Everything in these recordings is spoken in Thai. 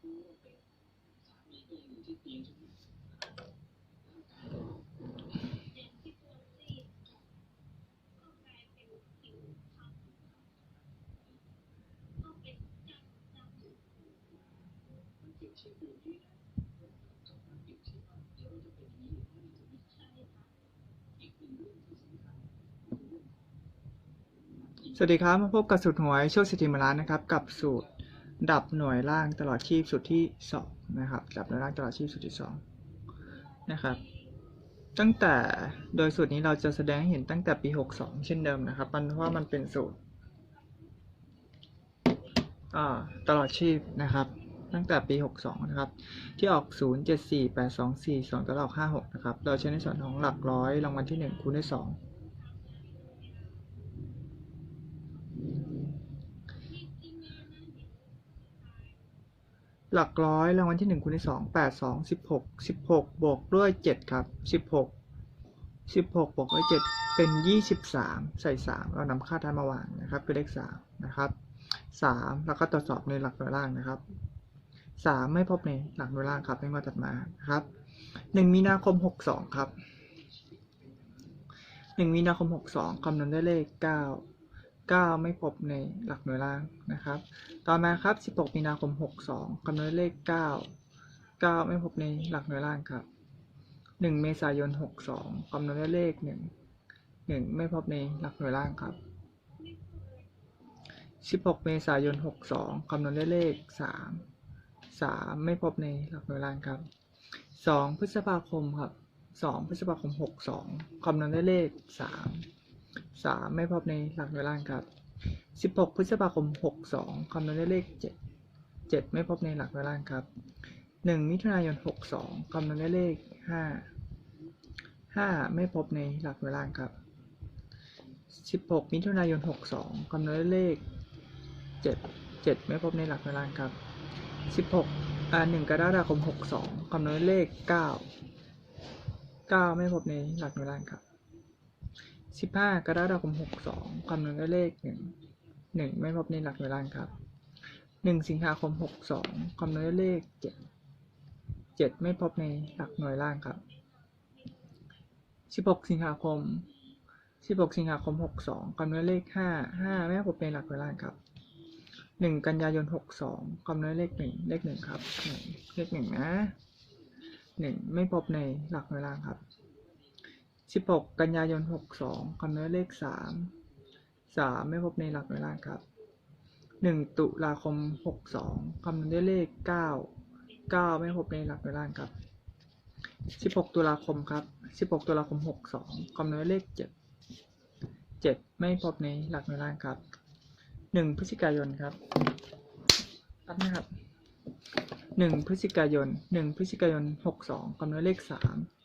สวัสดีครับ มาพบกับสูตรหวยโชคสิทธิมาล้านนะครับ กับสูตร ดับหน่วยล่างตลอดชีพสูตรที่สองนะครับ ดับหน่วยล่างตลอดชีพสูตรที่สองนะครับ ตั้งแต่โดยสูตรนี้เราจะแสดงให้เห็นตั้งแต่ปี 62 เช่นเดิมนะครับ มันเพราะว่ามันเป็นสูตรตลอดชีพนะครับ ตั้งแต่ปี 62 นะครับ ที่ออก 0 7 4 8 2 4 2ตลอด56 นะครับ เราใช้ในส่วนของหลักร้อยรางวัลที่ 1 คูณด้วย2 หลักร้อยรางวัลที่หนึ่งคูณที่สองแปดสองสิบหกสิบหกบวกด้วยเจ็ดครับสิบหกสิบหกบวกด้วยเจ็ดเป็นยี่สิบสามใส่สามเรานำค่าท้ายมาวางนะครับคือเลขสามนะครับสามแล้วก็ตรวจสอบในหลักหน่วยล่างนะครับสามไม่พบในหลักหน่วยล่างครับไม่มาตัดมานะครับหนึ่งมีนาคมหกสองครับหนึ่งมีนาคมหกสองคำนวณได้เลขเก้า 9 ไม่พบในหลักหน่วยล่างนะครับ ต่อมาครับ 16 มีนาคม 62คำนวณเลข 9 9 ไม่พบในหลักหน่วยล่างครับ 1 เมษายน 62คำนวณเลข 1 1 ไม่พบในหลักหน่วยล่างครับ 16 เมษายน 62คำนวณเลข 3 3 ไม่พบในหลักหน่วยล่างครับ 2 พฤษภาคมครับ 2 พฤษภาคม 62คำนวณเลข 3 สามไม่พบในหลักหน่วยล่างครับสิบหกพฤษภาคมหกสองคำนวณได้เลขเจ็ดเจ็ดไม่พบในหลักหน่วยล่างครับหนึ่งมิถุนายนหกสองคำนวณได้เลขห้าห้าไม่พบในหลักหน่วยล่างครับสิบหกมิถุนายนหกสองคำนวณได้เลขเจ็ดเจ็ดไม่พบในหลักหน่วยล่างครับสิบหกอ่าหนึ่งกรกฎาคมหกสองคำนวณได้เลขเก้าเก้าไม่พบในหลักหน่วยล่างครับ สิบห้ากรกฎาคมหกสองคำนวณด้วยเลขหนึ่งหนึ่งไม่พบในหลักหน่วยล่างครับหนึ่งสิงหาคมหกสองคำนวณด้วยเลขเจ็ดเจ็ดไม่พบในหลักหน่วยล่างครับสิบหกสิงหาคมสิบหกสิงหาคมหกสองคำนวณเลขห้าห้าไม่พบในหลักหน่วยล่างครับหนึ่งกันยายนหกสองคำนวณเลขหนึ่งเลขหนึ่งครับเลขหนึ่งนะหนึ่งไม่พบในหลักหน่วยล่างครับ 16 กันยายน 62คำนวณเลข 3 3 ไม่พบในหลักหน่วยล่างครับ 1 ตุลาคม 62คำนวณด้วยเลข 9 9 ไม่พบในหลักหน่วยล่างครับ 16 ตุลาคมครับ 16 ตุลาคม 62คำนวณด้วยเลข 7 7 ไม่พบในหลักหน่วยล่างครับ 1 พฤศจิกายนครับรับนะครับ 1 พฤศจิกายน 1 พฤศจิกายน 62คำนวณเลข 3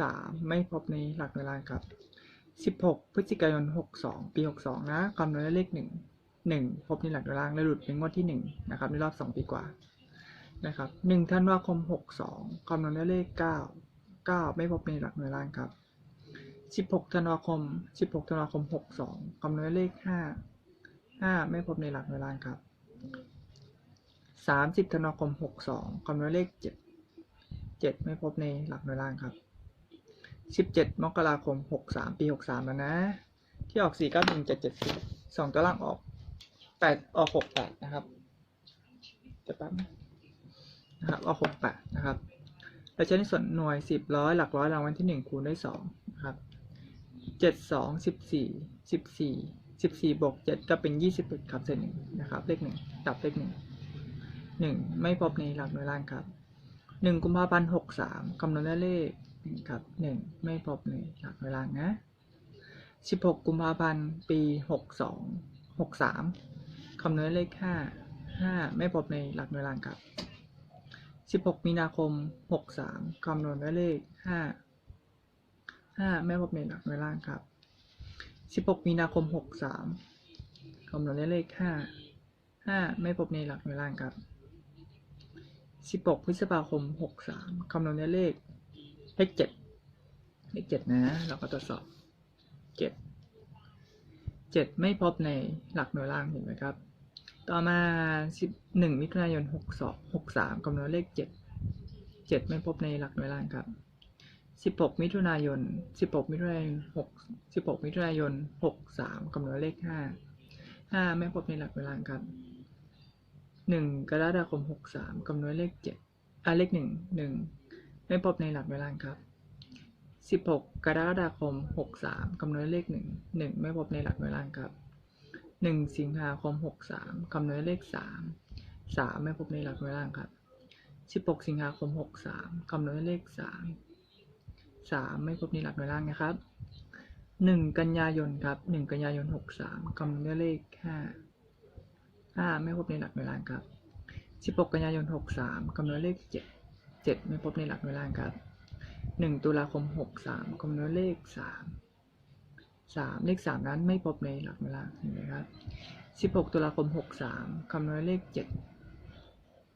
สามไม่พบในหลักเวลาครับสิบหกพฤศจิกายนหกสองปีหกสองนะคำนวณได้เลขหนึ่งหนึ่งพบในหลักเวลาและหลุดเป็นงวดที่หนึ่งนะครับ ในรอบสองปีกว่า นะครับหนึ่งธันวาคมหกสองคำนวณด้เลขเก้าเก้าไม่พบในหลักหน่วยล่างครับสิบหกธันวาคมสิบหกธันวาคมหกสองคำนวณด้เลขห้าห้าไม่พบในหลักหน่วยล่างครับสามสิบธันวาคมหกสองคำนวณด้เลขเจ็ดเจ็ดไม่พบในหลักหน่วยล่างครับ สิบเจ็ดมกราคมหกสามปีหกสามแล้วนะ ที่ออกสี่เก้าหนึ่งเจ็ดเจ็ดสี่สองตัวล่างออกแปดออกหกแปดนะครับจะแป๊บนะครับออกหกแปดนะครับเราใช้ในส่วนหน่วยสิบร้อยหลักร้อยรางวัลที่หนึ่งคูณด้วยสองนะครับเจ็ดสองสิบสี่สิบสี่สิบสี่บวกเจ็ดก็เป็นยี่สิบเอ็ดครับเศษหนึ่งนะครับ เลขหนึ่งดับเลขหนึ่งหนึ่งไม่พบในหลักหน่วยล่างครับหนึ่งกุมภาพันธ์หกสามคำนวณได้เลข หนึ่งครับหนึ่งไม่พบในหลักหน่วยล่างนะ 16 กุมภาพันธ์ ปี 62 63 คำนวณเลข 5 5 ไม่พบในหลักหน่วยล่างครับ 16 มีนาคม 63 คำนวณด้วยเลข 5 5 ไม่พบในหลักหน่วยล่างครับ 16 มีนาคม 63 คำนวณด้วยเลข 5 5 ไม่พบในหลักหน่วยล่างครับ 16 พฤษภาคม 63 คำนวณด้วยเลข เลข7เลข7นะ เราก็ตรวจสอบเจ็ดเจ็ดไม่พบในหลักหน่วยล่างเห็นไหมครับ ต่อมาสิบหนึ่งมิถุนายนหกสองหกสามคำนวณเลขเจ็ดเจ็ดไม่พบในหลักหน่วยล่างครับสิบหกมิถุนายนสิบหกมิถุนายนหกสิบหกมิถุนายนหกสามคำนวณเลขห้าห้าไม่พบในหลักหน่วยล่างครับหนึ่งกรกฎาคมหกสามคำนวณเลขเจ็ดอ่าเลขหนึ่งหนึ่ง ไม่พบในหลักหน่วยล่างครับ 16 กรกฎาคม 63 คำนวณเลข 1 1 ไม่พบในหลักหน่วยล่างครับ 1 สิงหาคม 63 คำนวณเลข 3 3 ไม่พบในหลักหน่วยล่างครับ 16 สิงหาคม 63 คำนวณเลข 3 3 ไม่พบในหลักหน่วยล่างนะครับ 1 กันยายนครับ 1 กันยายน 63 คำนวณเลข 5 5 ไม่พบในหลักหน่วยล่างครับ 16 กันยายน 63 คำนวณเลข 7 7 ไม่พบในหลักหน่วยล่างครับหนึ่งตุลาคมหกสามคำนวณเลขสามสามเลขสามนั้นไม่พบในหลักเวลาเห็นไหมครับสิบหกตุลาคมหกสามคำนวณเลขเจ็ด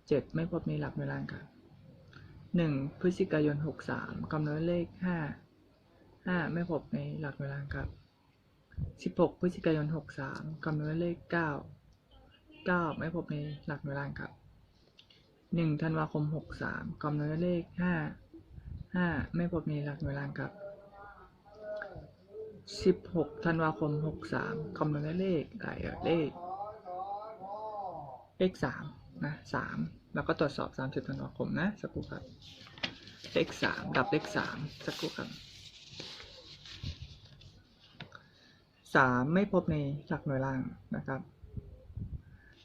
เจ็ดไม่พบในหลักเวลาครับหนึ่งพฤศจิกายนหกสามคำนวณเลขห้าห้าไม่พบในหลักเวลาครับสิบหกพฤศจิกายนหกสามคำนวณเลขเก้าเก้าไม่พบในหลักเวลาครับ หนึ่งธันวาคมหกสามคำนวณเลขห้าห้าไม่พบในหลักหน่วยล่างครับสิบหกธันวาคมหกสามคำนวณได้เลขอะไรเอ่ยเลข เลขสามนะสามแล้วก็ตรวจสอบสามสิบธันวาคมนะสักครู่ครับ เลขสามดับเลขสามสักครู่ครับสามไม่พบในหลักหน่วยล่างนะครับ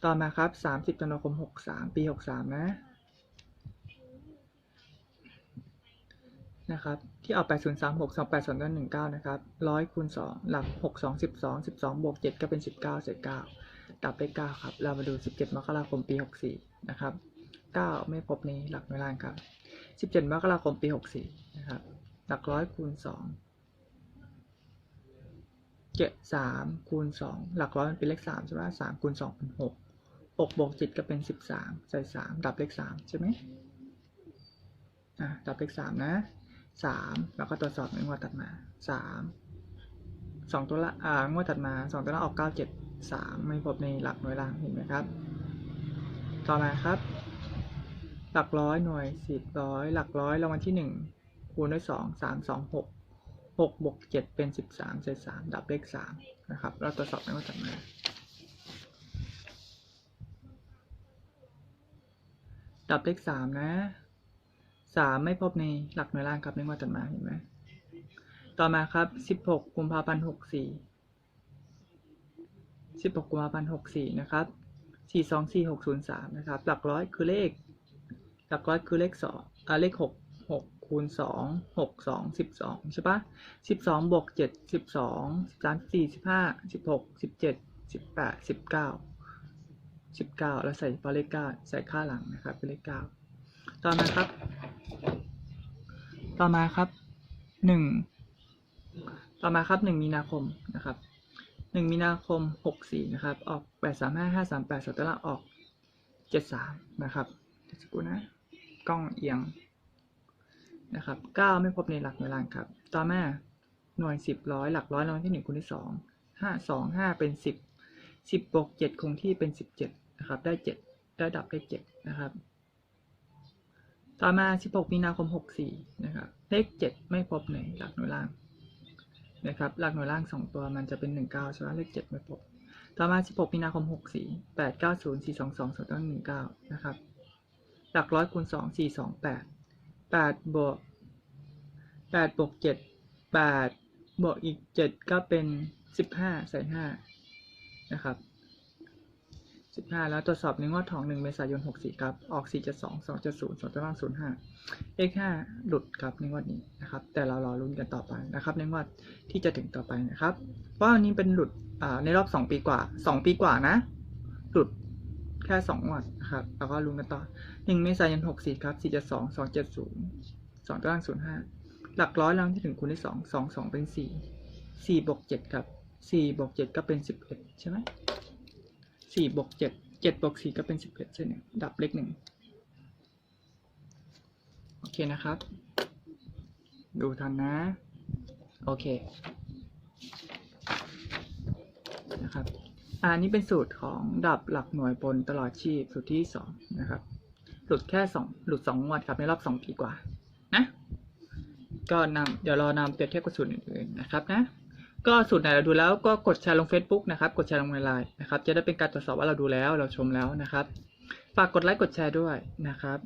ต่อมาครับสามสิบธันวาคมหกสามปีหกสามนะ นะครับ ที่เอา 8 0 3 6 2 8 2 1 9 นะครับ 100คูณ2หลัก 6 2 12 12บวก7ก็เป็น 19เศษ9ดับไป 9 ครับ เรามาดู 17 มกราคม ปี 64 นะครับ 9 ไม่พบในหลักหน่วยล่างครับ 17 มกราคม ปี 64 นะครับ หลักร้อยคูณ 2เจ็ดสามคูณ2หลักร้อยมันเป็นเลข3ใช่ไหม3คูณ2เป็น6 6บวก7ก็เป็น 13 ใส่ 3 ดับเลข3ใช่ไหมอะดับเลข3นะสามแล้วก็ตรวจสอบในงวดถัดมาสามสองตัวละอ่างวดถัดมาสองตัวละออกเก้าเจ็ดสามไม่พบในหลักหน่วยล่างเห็นไหมครับ ต่อมาครับ หลักร้อยหน่วยสิบร้อยหลักร้อยรางวัลที่หนึ่งคูณด้วยสองสามสองหกหกบวกเจ็ดเป็นสิบสามเศษสามดับเลขสามนะครับ เราตรวจสอบในงวดถัดมา ดับเลขสามนะสามไม่พบในหลักหน่วยล่างครับในงวดถัดมาเห็นไหมต่อมาครับสิบหกกุมภาพันธ์หกสี่สิบหกกุมภาพันธ์หกสี่นะครับสี่สองสี่หกศูนย์สามนะครับ หลักร้อยคือเลข หลักร้อยคือเลขสองอ่าเลขหกหกคูณสองหกสองสิบสองใช่ปะสิบสองบวกเจ็ดสิบสองสิบสามสี่สิบห้าสิบหกสิบเจ็ดสิบแปดสิบเก้า สิบเก้าแล้วใส่เฉพาะเลขเก้าใส่ค่าหลังนะครับเป็นเลขเก้าต่อมาครับ ต่อมาครับหนึ่งต่อมาครับหนึ่งมีนาคมนะครับหนึ่งมีนาคมหกสี่นะครับ ออกแปดสามห้าห้าสามแปดสัตว์ละออกเจ็ดสามนะครับเดี๋ยวสักครู่นะกล้องเอียงนะครับเก้าไม่พบในหลักหน่วยล้านครับ ต่อมาหน่วยสิบร้อยหลักร้อยรางวัลที่หนึ่งคูณที่สองห้าสองห้าเป็นสิบสิบบวกเจ็ดคงที่เป็นสิบเจ็ด นะครับได้เจ็ดได้ดับได้เจ็ดนะครับ ต่อมาสิบกมีนาคมหกสี่นะครับ เลขเจ็ดไม่พบในหลักหน่วยล่างนะครับ หลักหน่วยล่างสองตัวมันจะเป็นหนึ่งเก้าใช่ไหมเลขเจ็ดไม่พบ ต่อมา 16 มีนาคม 64 8 9 0 4 2 2 2 1 9 นะครับ หลักร้อยคูณ 2 4 2 8 8บวก8บวก7 8บวกอีก 7 ก็เป็น 15ใส่5นะครับ 15แล้วตรวจสอบในงวดทอง1เมษายน64ครับ ออก472 270 2ตาราง05เลข5หลุดครับในงวดนี้นะครับ แต่เรารอลุ้นกันต่อไปนะครับ ในงวดที่จะถึงต่อไปนะครับ เพราะอันนี้เป็นหลุดในรอบ2ปีกว่า2ปีกว่านะ หลุดแค่2งวดนะครับแล้วก็ลุ้นกันต่อ1เมษายน64ครับ472 270 2ตาราง05หลักร้อยรางที่ถึงคูณที่2 2 2เป็น4 4บวก7ครับ4บวก7ก็เป็น11ใช่ไหม 4บวก7 7บวก4ก็เป็น11ใช่ไหมดับเลขหนึ่งโอเคนะครับ ดูทันนะ โอเคนะครับอะอันนี้เป็นสูตรของดับหลักหน่วยบนตลอดชีพสูตรที่สองนะครับ หลุดแค่สองหลุดสองงวดครับในรอบสองปีกว่านะ ก็นำเดี๋ยวรอนำเปรียบเทียบกับสูตรอื่นๆนะครับนะ ก็สูตรไหนเราดูแล้วก็กดแชร์ลง Facebook นะครับ กดแชร์ลงในไลน์นะครับ จะได้เป็นการตรวจสอบว่าเราดูแล้วเราชมแล้วนะครับ ฝากกดไลค์กดแชร์ด้วยนะครับ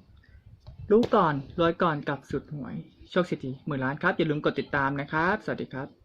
รู้ก่อนรวยก่อนกับสุดหวย โชคสิทธิหมื่นล้านครับ อย่าลืมกดติดตามนะครับ สวัสดีครับ